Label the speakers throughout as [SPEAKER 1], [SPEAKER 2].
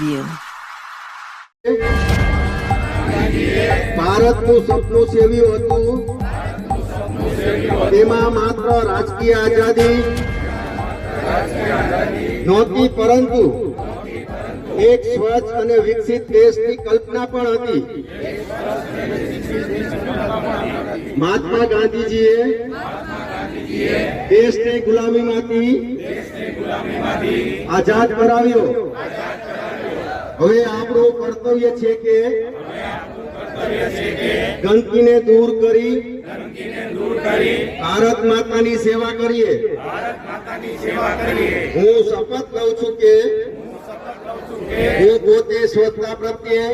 [SPEAKER 1] જીવીએ ભારતનું સપનું સેવ્યું હતું. તેમાં માત્ર રાજકીય આઝાદી નહોતી, પરંતુ એક સ્વચ્છ અને વિકસિત દેશની કલ્પના પણ હતી. મહાત્મા ગાંધીજીએ દેશને ગુલામીમાંથી આઝાદ કરાવ્યો. હવે આપણું કર્તવ્ય છે કે ગંદકીને દૂર કરી ભારત માતાની સેવા કરીએ. હું શપથ લઉં છું કે હું પોતે સ્વચ્છતા પ્રત્યે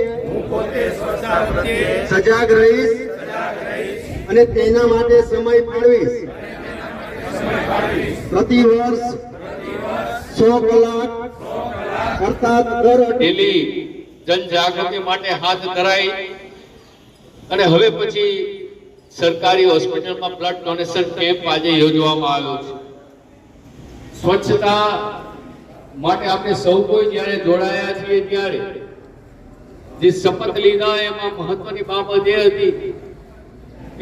[SPEAKER 1] સજાગ રહીશ અને તેના માટે સમય ફાળવીશ. પ્રતિ વર્ષ સો કલાક
[SPEAKER 2] ડેલી જનજાગૃતિ માટે હાથ ધરાઈ અને હવે પછી સરકારી હોસ્પિટલમાં બ્લડ ડોનેશન કેમ્પ આજે યોજવામાં આવ્યો છે. સ્વચ્છતા માટે આપણે સૌ કોઈ જ્યારે જોડાયા છીએ ત્યારે જે શપથ લીધા એમાં મહત્વની બાબત એ હતી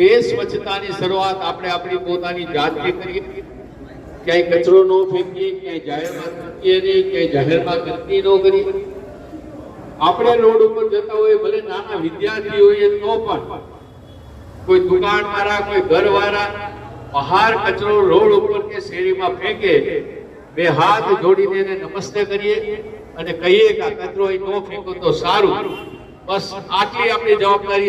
[SPEAKER 2] એ સ્વચ્છતાની શરૂઆત આપણે આપણી પોતાની જાતથી કરીએ. ક્યાંય કચરો ન ફેંકીએ, ક્યાંય જાહેરમાં થૂંકીએ નહીં, ક્યાંય જાહેરમાં ગંદકી ન કરીએ. આપણે રોડ ઉપર જતા હોય ભલે નાના વિદ્યાર્થી હોઈએ તો પણ કોઈ દુકાનવાળા, કોઈ ઘરવાળા બહાર કચરો રોડ ઉપર કે શેરીમાં ફેંકે, બે હાથ જોડીને એને નમસ્તે કરીએ અને કહીએ કે આ કચરો ન ફેંકો તો સારું. બસ આટલી આપણી જવાબદારી